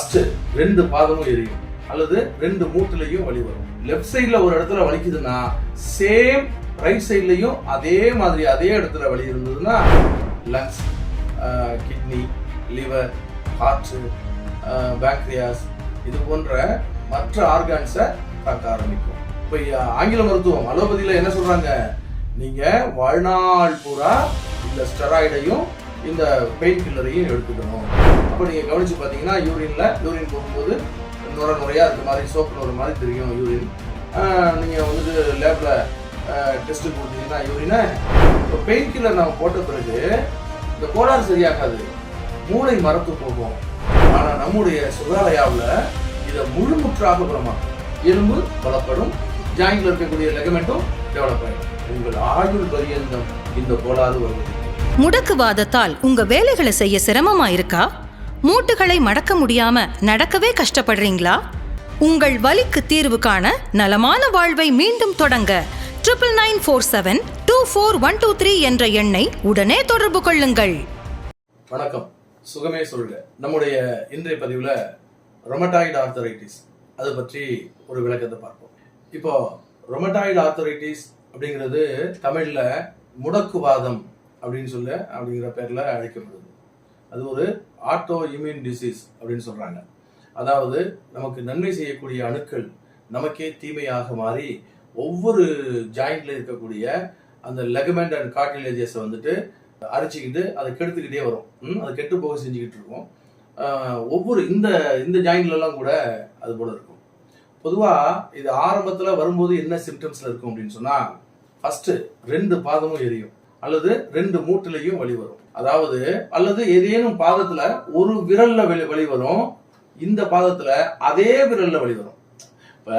First ரெண்டு பாதமும் எரியும். அல்லது ரெண்டு மூட்டுலையும் வலி வரும் லெஃப்ட் சைடில் ஒரு இடத்துல வலிக்குதுன்னா சேம் ரைட் சைட்லையும் அதே மாதிரி அதே இடத்துல வலி இருந்ததுன்னா lungs kidney liver hearts bacterias இது போன்ற மற்ற ஆர்கான்ஸை தாக்க ஆரம்பிக்கும். இப்போ ஆங்கில மருத்துவம் அலோபதியில் என்ன சொல்கிறாங்க நீங்கள் வாழ்நாள் பூரா இந்த ஸ்டெராய்டையும் இந்த பெயின் கில்லரையும் எடுத்துக்கணும். அப்போ நீங்கள் கவனித்து பார்த்தீங்கன்னா யூரின்ல யூரின் போகும்போது நுர நுறையா இருக்க மாதிரி சோப்பு நுர மாதிரி தெரியும் யூரின் நீங்கள் வந்துட்டு லேபில் டெஸ்ட் கொடுத்தீங்கன்னா யூரினை இப்போ பெயின் கில்லர் நம்ம போட்ட பிறகு இந்த கோளாறு சரியாகாது. மூளை மரத்து போகும். ஆனால் நம்முடைய சுகாலயாவில் இதை முழுமுற்றாக குணமாக்கும். எலும்பு பலப்படும் ஜாயிண்டில் இருக்கக்கூடிய லெகமெண்ட்டும் டெவலப் ஆகிடும் உங்கள் ஆயுள் பரியந்தம் இந்த கோளாறு வருவது முடக்குவாதத்தால் உங்க வேலைகளை செய்ய சிரமமா இருக்கா? மூட்டுகளை மடக்க முடியாம நடக்கவே கஷ்டப்படுறீங்களா? உங்கள் வலிக்கு தீர்வு காண நலமான வாழ்வை மீண்டும் தொடங்க triple nine four seven two four one two three என்ற எண்ணை உடனே தொடர்பு கொள்ளுங்கள். வணக்கம். சுகமே சொல்லுங்க நம்முடைய இன்றைய பதிவில் ரொமட்டாய்டு ஆர்த்தரைட்டிஸ் அதை பற்றி ஒரு விளக்கத்தை பார்ப்போம். இப்போ ரொமட்டாய்டு ஆர்த்தரைட்டிஸ் அப்படிங்கிறது தமிழில் முடக்குவாதம் அப்படின்னு சொல்ல அப்படிங்கிற பேரில் அழைக்கப்படுது. அது ஒரு ஆட்டோ இம்யூன் டிசீஸ் அப்படின்னு சொல்கிறாங்க அதாவது நமக்கு நன்மை செய்யக்கூடிய அணுக்கள் நமக்கே தீமையாக மாறி ஒவ்வொரு ஜாயிண்ட்ல இருக்கக்கூடிய அந்த லெகமெண்ட் அண்ட் கார்டிலேஜஸை வந்துட்டு அரைச்சிக்கிட்டு அதை கெடுத்துக்கிட்டே வரும். ம், அது கெட்டு போக செஞ்சுக்கிட்டு இருக்கும். ஒவ்வொரு இந்த இந்த ஜாயிண்ட்லலாம் கூட அது போல இருக்கும். பொதுவாக இது ஆரம்பத்தில் வரும்போது என்ன சிம்டம்ஸில் இருக்கும் அப்படின்னு சொன்னால் ஃபஸ்ட்டு ரெண்டு பாதமும் எரியும். அல்லது ரெண்டு மூட்டிலையும் வலி வரும். அதாவது அல்லது ஏதேனும் பாதத்துல ஒரு விரல்ல வலி வலி வரும் இந்த பாதத்துல அதே விரல்ல வலி வரும் இப்ப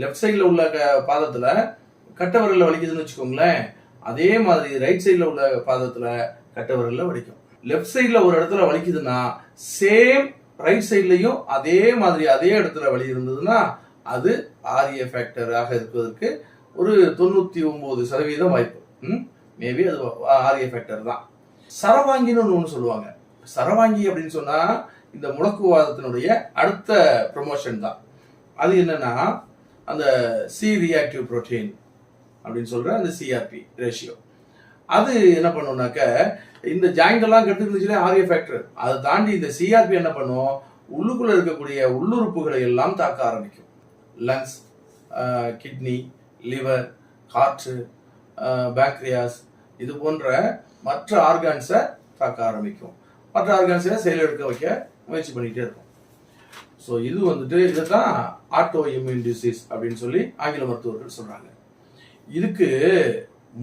லெஃப்ட் சைடுல உள்ள க- பாதத்துல கட்ட விரல்ல வலிக்குதுன்னு வச்சுக்கோங்களேன் அதே மாதிரி ரைட் சைடுல உள்ள பாதத்துல கட்ட விரல்ல வலிக்கும். லெஃப்ட் சைடுல ஒரு இடத்துல வலிக்குதுன்னா சேம் ரைட் சைட்லயும் அதே மாதிரி அதே இடத்துல வலி இருந்ததுன்னா அது ஆரிய ஃபேக்டராக இருப்பதற்கு ஒரு தொண்ணூத்தி ஒன்பது சதவீதம் வாய்ப்பு. மேபி அது ஆரிய ஃபேக்டர் தான். சரவாங்கின்னு ஒன்று சொல்லுவாங்க. சரவாங்கி அப்படின்னு சொன்னா இந்த முடக்குவாதத்தினுடைய அடுத்த ப்ரொமோஷன் தான். அது என்னன்னா அந்த சி ரியாக்டிவ் புரோட்டீன் அப்படின்னு சொல்ற அந்த சிஆர்பி ரேஷியோ அது என்ன பண்ணுனாக்க இந்த ஜாயிண்ட் எல்லாம் கெடுத்துருந்துச்சுன்னா ஆரிய ஃபேக்டர் அதை தாண்டி இந்த சிஆர்பி என்ன பண்ணும்? உள்ளுக்குள்ள இருக்கக்கூடிய உள்ளுறுப்புகளை எல்லாம் தாக்க ஆரம்பிக்கும். Lungs kidney liver heart bacterias இது போன்ற மற்ற ஆர்கான்ஸை தாக்க ஆரம்பிக்கும். மற்ற ஆர்கான்ஸை செயலெடுக்க வைக்க முயற்சி பண்ணிக்கிட்டே இருக்கும். ஸோ இது வந்துட்டு இதுதான் ஆட்டோ இம்யூன் டிசீஸ் அப்படின்னு சொல்லி ஆங்கில மருத்துவர்கள் சொல்கிறாங்க இதுக்கு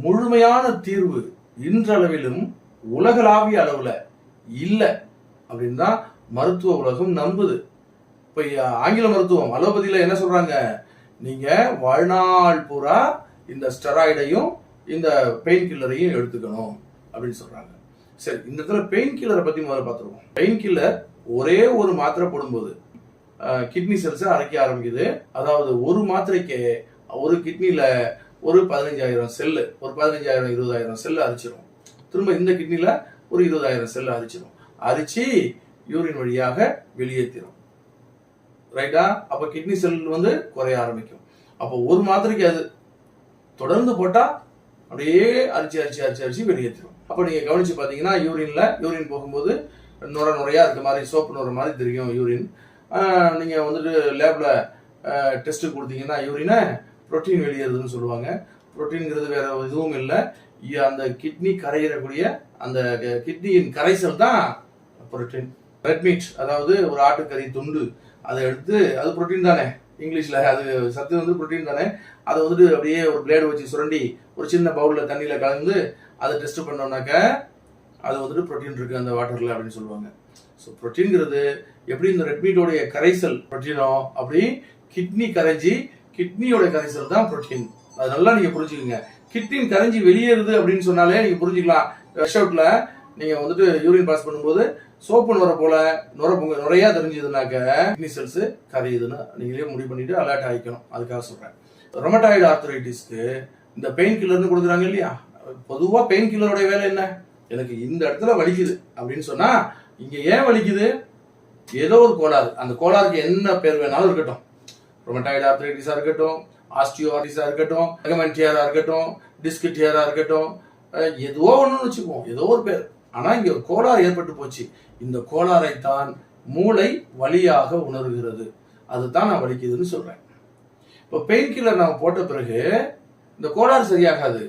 முழுமையான தீர்வு இன்றளவிலும் உலகளாவிய அளவில் இல்லை அப்படின்னு தான் மருத்துவ உலகம் நம்புது. இப்போ ஆங்கில மருத்துவம் அலோபதியில் என்ன சொல்கிறாங்க நீங்கள் வாழ்நாள் பூரா இந்த ஸ்டெராய்டையும் இந்த பெயின் கில்லரையும் எடுத்துக்கணும். அப்படின்னு சொல்றாங்க. சரி இந்த இடத்துல பெயின் கில்லரை பத்தி முதல்ல பார்த்துருவோம். பெயின் கில்லர் ஒரே ஒரு மாத்திரை போடும்போது கிட்னி செல்ஸை அரைக்க ஆரம்பிக்குது. அதாவது ஒரு மாத்திரைக்கு ஒரு கிட்னியில் ஒரு பதினஞ்சாயிரம் செல்லு ஒரு பதினஞ்சாயிரம் இருபதாயிரம் செல்லு அரிச்சிடும் திரும்ப இந்த கிட்னியில் ஒரு இருபதாயிரம் செல்லு அரிச்சிடும் அரிச்சு யூரின் வழியாக வெளியேற்றிடும் ரைட்டா அப்ப கிட்னி செல் வந்து குறைய ஆரம்பிக்கும். அப்போ ஒரு மாத்திரைக்கு அது தொடர்ந்து போட்டா அப்படியே அரிச்சு அரிச்சு அரிச்சு அரிச்சு வெளியேற்றிடும் அப்போ நீங்கள் கவனித்து பார்த்தீங்கன்னா யூரினில் யூரின் போகும்போது நுர நுரையாக இருக்க மாதிரி சோப்பு நுற மாதிரி தெரியும் யூரின் நீங்கள் வந்துட்டு லேபில் டெஸ்ட்டு கொடுத்தீங்கன்னா யூரினை புரோட்டீன் வெளியேறுதுன்னு சொல்லுவாங்க. ப்ரோட்டீன்கிறது வேற எதுவும் இல்லை. அந்த கிட்னி கரையிறக்கூடிய அந்த கிட்னியின் கரைசல் தான் புரோட்டீன் ரெட் மீட் அதாவது ஒரு ஆட்டுக்கறி துண்டு அதை எடுத்து அது புரோட்டீன் தானே. இங்கிலீஷில் அது சத்து வந்து புரோட்டீன் தானே. அதை வந்துட்டு அப்படியே ஒரு பிளேடு வச்சு சுரண்டி ஒரு சின்ன பவுலில் தண்ணியில் கலந்து அதை டெஸ்ட் பண்ணோம்னாக்க அது வந்துட்டு புரோட்டீன் இருக்குது அந்த வாட்டரில் அப்படின்னு சொல்லுவாங்க. ஸோ ப்ரோட்டீன்கிறது எப்படி இந்த ரெட்மீட்டோடைய கரைசல் ப்ரோட்டீனோ அப்படி கிட்னி கரைஞ்சி கிட்னியோட கரைசல் தான் புரோட்டீன் அது நல்லா நீங்கள் புரிஞ்சுக்கோங்க. கிட்னின் கரைஞ்சி வெளியேறுது அப்படின்னு சொன்னாலே நீங்கள் புரிஞ்சுக்கலாம். ரஷ் அவுட்டில் நீங்கள் வந்துட்டு யூரின் பாஸ் பண்ணும்போது சோப்பு நுர போல நுர பொங்க நுரையா தெரிஞ்சதுனாக்க கிட்னி செல்ஸ் கரையுதுன்னு நீங்களே முடிவு பண்ணிட்டு அலர்ட் ஆகிக்கணும் அதுக்காக சொல்கிறேன் ரொமட்டாய்டு ஆர்த்தரைட்டிஸ்க்கு இந்த பெயின் கில்லர்னு கொடுக்குறாங்க இல்லையா? பொதுவாக பெயின் கில்லருடைய வேலை என்ன? எனக்கு இந்த இடத்துல வலிக்குது. அப்படின்னு சொன்னால் இங்கே ஏன் வலிக்குது? ஏதோ ஒரு கோளாறு. அந்த கோளாறுக்கு என்ன பேர் வேணாலும் இருக்கட்டும். ரொமட்டாய்டு ஆர்த்ரைட்டிஸாக இருக்கட்டும் ஆஸ்டியோஆர்டிஸாக இருக்கட்டும் ரெகமெண்டியாராக இருக்கட்டும் டிஸ்கிட்டியாராக இருக்கட்டும் எதுவோ ஒன்றுன்னு வச்சுக்குவோம். ஏதோ ஒரு பேர். ஆனால் இங்கே ஒரு கோளாறு ஏற்பட்டு போச்சு. இந்த கோளாறை தான் மூளை வழியாக உணர்கிறது. அதுதான் நான் வலிக்குதுன்னு சொல்கிறேன் இப்போ பெயின் கில்லர் நம்ம போட்ட பிறகு இந்த கோளாறு சரியாகாது.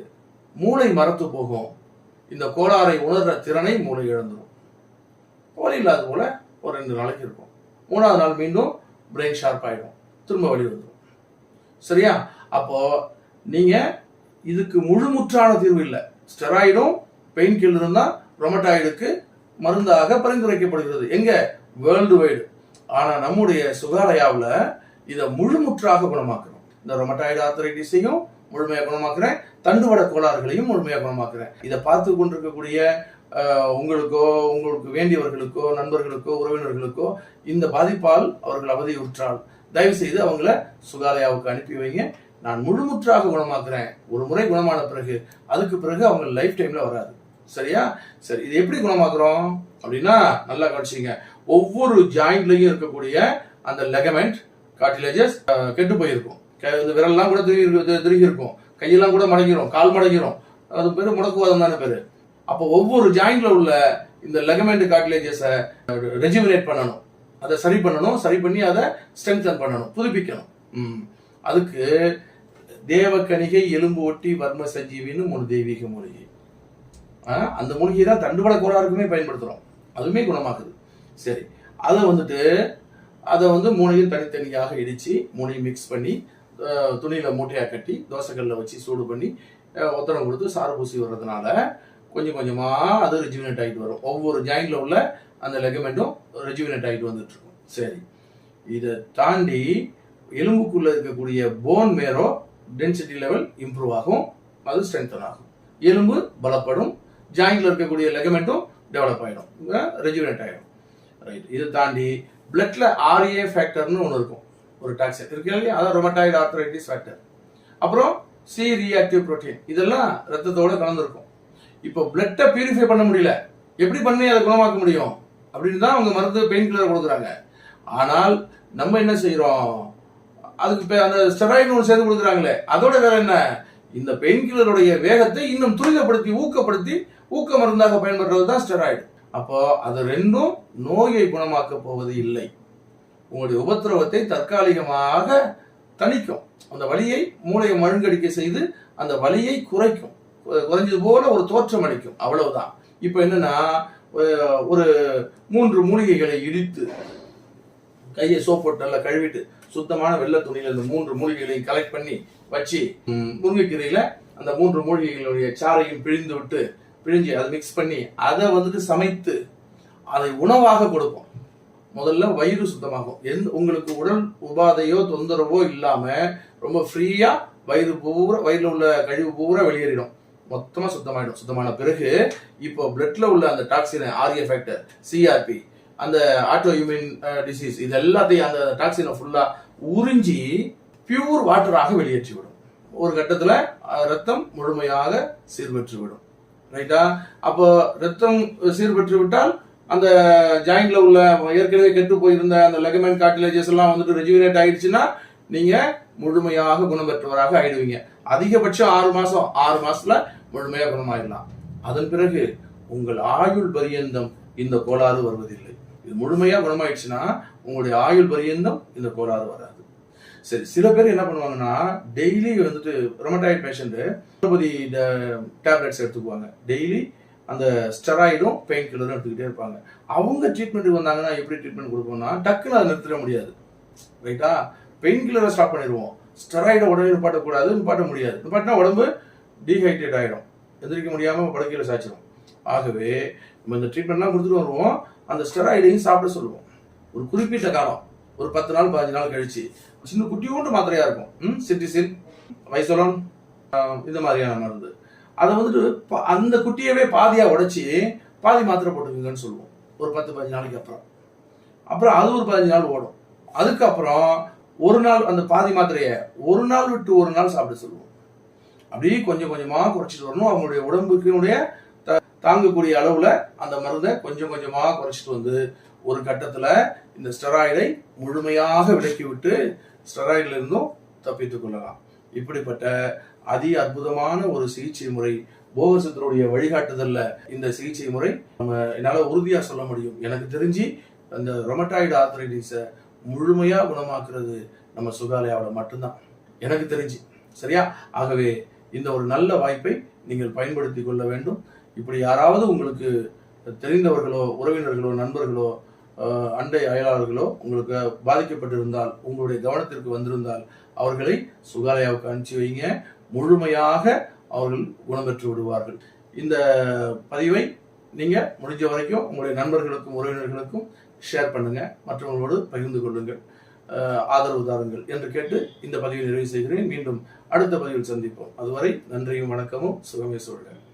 மூளை மரத்து போகும். இந்த கோளாறை உணர்ற திறனை மூளை இழந்துடும் வலி இல்லாத போல ஒரு ரெண்டு நாளைக்கு இருக்கும். மூணாவது நாள் மீண்டும் பிரெயின் ஷார்ப் ஆகிடும் திரும்ப வழி வந்துடும் சரியா? அப்போ நீங்க இதுக்கு முழுமுற்றான தீர்வு இல்லை. ஸ்டெராய்டும் பெயின் கில்லரும் தான் ரொமட்டாய்டுக்கு மருந்தாக பரிந்துரைக்கப்படுகிறது. எங்க? வேர்ல்டு வைடு ஆனா நம்முடைய சுகாலயாவில் இதை முழுமுற்றாக குணமாக்கணும். இந்த ரொமட்டாய்டு ஆர்த்தரைட்டிஸையும் முழுமையாக குணமாக்குறேன். தண்டுவட கோளாறுகளையும் முழுமையாக குணமாக்குறேன். இதை பார்த்து கொண்டிருக்கக்கூடிய உங்களுக்கோ உங்களுக்கு வேண்டியவர்களுக்கோ நண்பர்களுக்கோ உறவினர்களுக்கோ இந்த பாதிப்பால் அவர்கள் அவதியுற்றால் தயவு செய்து அவங்கள சுகாலயாவுக்கு அனுப்பி வைங்க. நான் முழுமுற்றாக குணமாக்குறேன். ஒரு முறை குணமான பிறகு அதுக்கு பிறகு அவங்க லைஃப் டைம்ல வராது. சரியா? சரி இது எப்படி குணமாக்குறோம்? அப்படின்னா நல்லா கவனிச்சிங்க ஒவ்வொரு ஜாயிண்ட்லயும் இருக்கக்கூடிய அந்த லெகமெண்ட் கார்டிலேஜஸ் கெட்டு போயிருக்கும். இந்த விரல்லாம் கூட திருகி திருகி இருக்கும். கையெல்லாம் கூட மடங்கிடும் கால் மடங்கிரும். அது பேர் முடக்குவாதம் தானே பேர். அப்போ ஒவ்வொரு ஜாயிண்ட்ல உள்ள இந்த லெகமெண்ட் கார்டிலேஜஸை ரெஜிமினேட் பண்ணணும். அதை சரி பண்ணணும் சரி பண்ணி அதை ஸ்ட்ரென்தன் பண்ணணும் புதுப்பிக்கணும். ம். அதுக்கு தேவக்கணிகை எலும்பு ஒட்டி வர்ம சஞ்சீவின்னு மூணு தெய்வீக மூலிகை. அந்த மூலிகை தான் தண்டுபட கோளாறுக்குமே பயன்படுத்துகிறோம் அதுவுமே குணமாக்குது. சரி. அதை வந்துட்டு அதை வந்து மூணையும் தனித்தனியாக இடித்து மூணையும் மிக்ஸ் பண்ணி துணியில் மூட்டையாக கட்டி தோசைக்கல்லில் வச்சு சூடு பண்ணி உத்தரம் ஒத்தடம் கொடுத்து சாறு பூசி வர்றதுனால கொஞ்சம் கொஞ்சமாக அது ரெஜுவினேட் ஆகிட்டு வரும். ஒவ்வொரு ஜாயிண்டில் உள்ள அந்த லெகமெண்ட்டும் ரெஜுவினேட் ஆகிட்டு வந்துட்டுருக்கும் சரி. இதை தாண்டி எலும்புக்குள்ளே இருக்கக்கூடிய bone marrow density level improve ஆகும். அது ஸ்ட்ரென்தன் ஆகும். எலும்பு பலப்படும். ஜாயிண்டில் இருக்கக்கூடிய லெகமெண்ட்டும் டெவலப் ஆகிடும் ரெஜுவினேட் ஆகிடும் ரைட் இதை தாண்டி பிளட்ல ஆர்ஏ ஃபேக்டர்னு ஒன்று இருக்கும். ஒரு டாக்ஸின் இருக்கு. இல்லையா அதான் ரொமட்டாய்டு ஆர்த்தரைட்டிஸ் ஃபேக்டர் அப்புறம் சி ரியாக்டிவ் புரோட்டீன் இதெல்லாம் ரத்தத்தோட கலந்துருக்கும். இப்போ பிளட்டை பியூரிஃபை பண்ண முடியல. எப்படி பண்ணி அதை குணமாக்க முடியும்? அப்படின்னு தான் அவங்க மருந்து பெயின் கில்லர் கொடுக்குறாங்க. ஆனால் நம்ம என்ன செய்கிறோம் அதுக்கு பே- அந்த ஸ்டெராய்டு ஒன்று சேர்த்து கொடுக்குறாங்களே. அதோட வேற என்ன? இந்த பெயின் கில்லருடைய வேகத்தை இன்னும் துரிதப்படுத்தி ஊக்கப்படுத்தி ஊக்க மருந்தாக பயன்படுறது தான் ஸ்டெராய்டு அப்போ அது ரெண்டும் நோயை குணமாக்க போவது இல்லை. உங்களுடைய உபத்திரவத்தை தற்காலிகமாக தணிக்கும். அந்த வலியை மூளையை மழுங்கடிக்க செய்து அந்த வலியை குறைக்கும். குறைஞ்சது போல ஒரு தோற்றம் அளிக்கும். அவ்வளவுதான். இப்போ என்னன்னா ஒரு மூன்று மூலிகைகளை இடித்து கையை சோப் போட்டு நல்லா கழுவிட்டு சுத்தமான வெள்ளை துணியில இந்த மூன்று மூலிகைகளையும் கலெக்ட் பண்ணி வச்சு முருங்கைக்கீரையில அந்த மூன்று மூலிகைகளுடைய சாறையும் பிழிந்து விட்டு பிழிஞ்சு அதை மிக்ஸ் பண்ணி அதை வந்துட்டு சமைத்து அதை உணவாக கொடுப்போம். முதல்ல வயிறு சுத்தமாகும். எந்த உங்களுக்கு உடல் உபாதையோ தொந்தரவோ இல்லாம ரொம்ப ஃப்ரீயா வயிறு பூரா வயிறுல உள்ள கழிவு பூரா வெளியேறிடும். மொத்தமா சுத்தமாயிடும். சுத்தமான பிறகு இப்போ பிளட்ல உள்ள அந்த டாக்ஸின் ஆர்ஏ ஃபேக்டர் சிஆர்பி அந்த ஆட்டோ இம்யூன் டிசீஸ் இது எல்லாத்தையும் அந்த டாக்ஸினை ஃபுல்லா உறிஞ்சி பியூர் வாட்டராக வெளியேற்றி விடும் ஒரு கட்டத்துல ரத்தம் முழுமையாக சீர்பெற்று விடும் ரைட்டா அப்போ ரத்தம் சீர்பெற்று விட்டால் அந்த ஜாயிண்ட்ல உள்ள ஏற்கனவே கெட்டு போயிருந்த அந்த லெகமெண்ட் கார்டிலேஜஸ் எல்லாம் வந்துட்டு ரெஜுவினேட் ஆயிடுச்சுன்னா நீங்க முழுமையாக குணம் பெற்றவராக ஆயிடுவீங்க. அதிகபட்சம் ஆறு மாசம் ஆறு மாசத்துல முழுமையாக குணமாயிடலாம். அதன் பிறகு உங்கள் ஆயுள் பரியந்தம் இந்த கோளாறு வருவதில்லை. இது முழுமையா குணமாயிடுச்சுன்னா உங்களுடைய ஆயுள் பரியந்தம் இந்த கோளாறு வராது. சரி சில பேர் என்ன பண்ணுவாங்கன்னா டெய்லி வந்துட்டு ரொமட்டாய்டு பேஷண்ட் அலோபதி டேப்லெட்ஸ் எடுத்துக்குவாங்க. டெய்லி அந்த ஸ்டெராய்டும் பெயின் கில்லரும் எடுத்துக்கிட்டே இருப்பாங்க. அவங்க ட்ரீட்மெண்ட்டுக்கு வந்தாங்கன்னா எப்படி ட்ரீட்மெண்ட் கொடுப்போம்னா டக்குன்னு அதை நிறுத்திட முடியாது. ரைட்டா பெயின் கில்லரை ஸ்டாப் பண்ணிடுவோம். ஸ்டெராய்டை உடனே நிப்பாட்டக்கூடாது நிப்பாட்ட முடியாது. நிப்பாட்டினா உடம்பு டீஹைட்ரேட் ஆகிடும் எந்திரிக்க முடியாமல் படுக்கையில் சாய்ச்சிடும் ஆகவே நம்ம இந்த ட்ரீட்மெண்ட்லாம் கொடுத்துட்டு வருவோம். அந்த ஸ்டெராய்டையும் சாப்பிட சொல்லுவோம். ஒரு குறிப்பிட்ட காலம் ஒரு பத்து நாள் பதினஞ்சு நாள் கழிச்சு சின்ன குட்டியோண்டு மாத்திரையாக இருக்கும். ம் சிட்டிசின் வைசோலன் இந்த மாதிரியான மருந்து. அதை வந்துட்டு அந்த குட்டியவே பாதியா உடைச்சி பாதி மாத்திரை போட்டுக்கோங்கன்னு சொல்லுவோம். ஒரு பத்து பதினஞ்சு நாளைக்கு அப்புறம். அப்புறம் அது ஒரு பதினஞ்சு நாள் ஓடும். அதுக்கப்புறம் ஒரு நாள் அந்த பாதி மாத்திரையை ஒரு நாள் விட்டு ஒரு நாள் சாப்பிட சொல்லுவோம். அப்படியே கொஞ்சம் கொஞ்சமா குறைச்சிட்டு வரணும். அவங்களுடைய உடம்புக்கினுடைய த- தாங்கக்கூடிய அளவுல அந்த மருந்தை கொஞ்சம் கொஞ்சமா குறைச்சிட்டு வந்து ஒரு கட்டத்துல இந்த ஸ்டெராய்டை முழுமையாக விலக்கிவிட்டு ஸ்டெராய்டில் இருந்தும் தப்பித்துக் கொள்ளலாம். இப்படிப்பட்ட அதி அற்புதமான ஒரு சிகிச்சை முறை போகசத்தருடைய வழிகாட்டுதல்ல இந்த சிகிச்சை முறை. நம்ம என்னால உறுதியா சொல்ல முடியும். எனக்கு தெரிஞ்சு அந்த ரொமட்டாய்டு ஆர்த்தரைட்டிஸை முழுமையா குணமாக்குறது நம்ம சுகாலயாவில் மட்டும்தான். எனக்கு தெரிஞ்சு. சரியா? ஆகவே இந்த ஒரு நல்ல வாய்ப்பை நீங்கள் பயன்படுத்தி கொள்ள வேண்டும். இப்படி யாராவது உங்களுக்கு தெரிந்தவர்களோ உறவினர்களோ நண்பர்களோ அண்டை அயலாளர்களோ உங்களுக்கு பாதிக்கப்பட்டிருந்தால் உங்களுடைய கவனத்திற்கு வந்திருந்தால் அவர்களை சுகாலயாவுக்கு அனுப்பிச்சு வைங்க. முழுமையாக அவர்கள் குணம்பெற்று விடுவார்கள். இந்த பதிவை நீங்கள் முடிஞ்ச வரைக்கும் உங்களுடைய நண்பர்களுக்கும் உறவினர்களுக்கும் ஷேர் பண்ணுங்க. மற்றவர்களோடு பகிர்ந்து கொள்ளுங்கள். ஆதரவு தாருங்கள் என்று கேட்டு இந்த பதிவை நிறைவு செய்கிறேன். மீண்டும் அடுத்த பதிவில் சந்திப்போம். அதுவரை நன்றியும் வணக்கமும் சுகமே சொல்கிறேன்